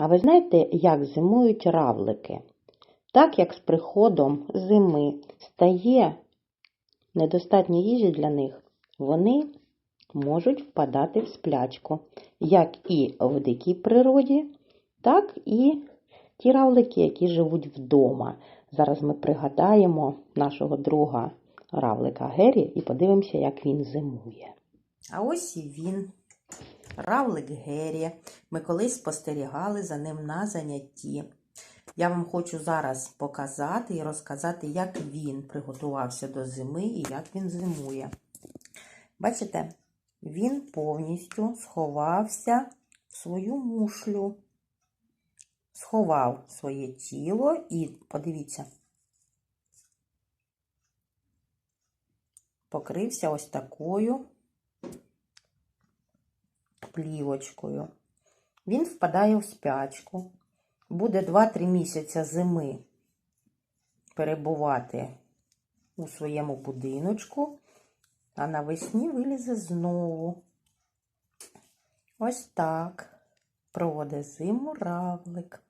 А ви знаєте, як зимують равлики? Так як з приходом зими стає недостатньо їжі для них, вони можуть впадати в сплячку, як і в дикій природі, так і ті равлики, які живуть вдома. Зараз ми пригадаємо нашого друга равлика Гері і подивимося, як він зимує. А ось і він, равлик Гері. Ми колись спостерігали за ним на занятті. Я вам хочу зараз показати і розказати, як він приготувався до зими і як він зимує. Бачите, він повністю сховався в свою мушлю, сховав своє тіло і, подивіться, покрився ось такою плівочкою. Він впадає в спячку. Буде 2-3 місяця зими перебувати у своєму будиночку, а навесні вилізе знову. Ось так проводить зиму равлик.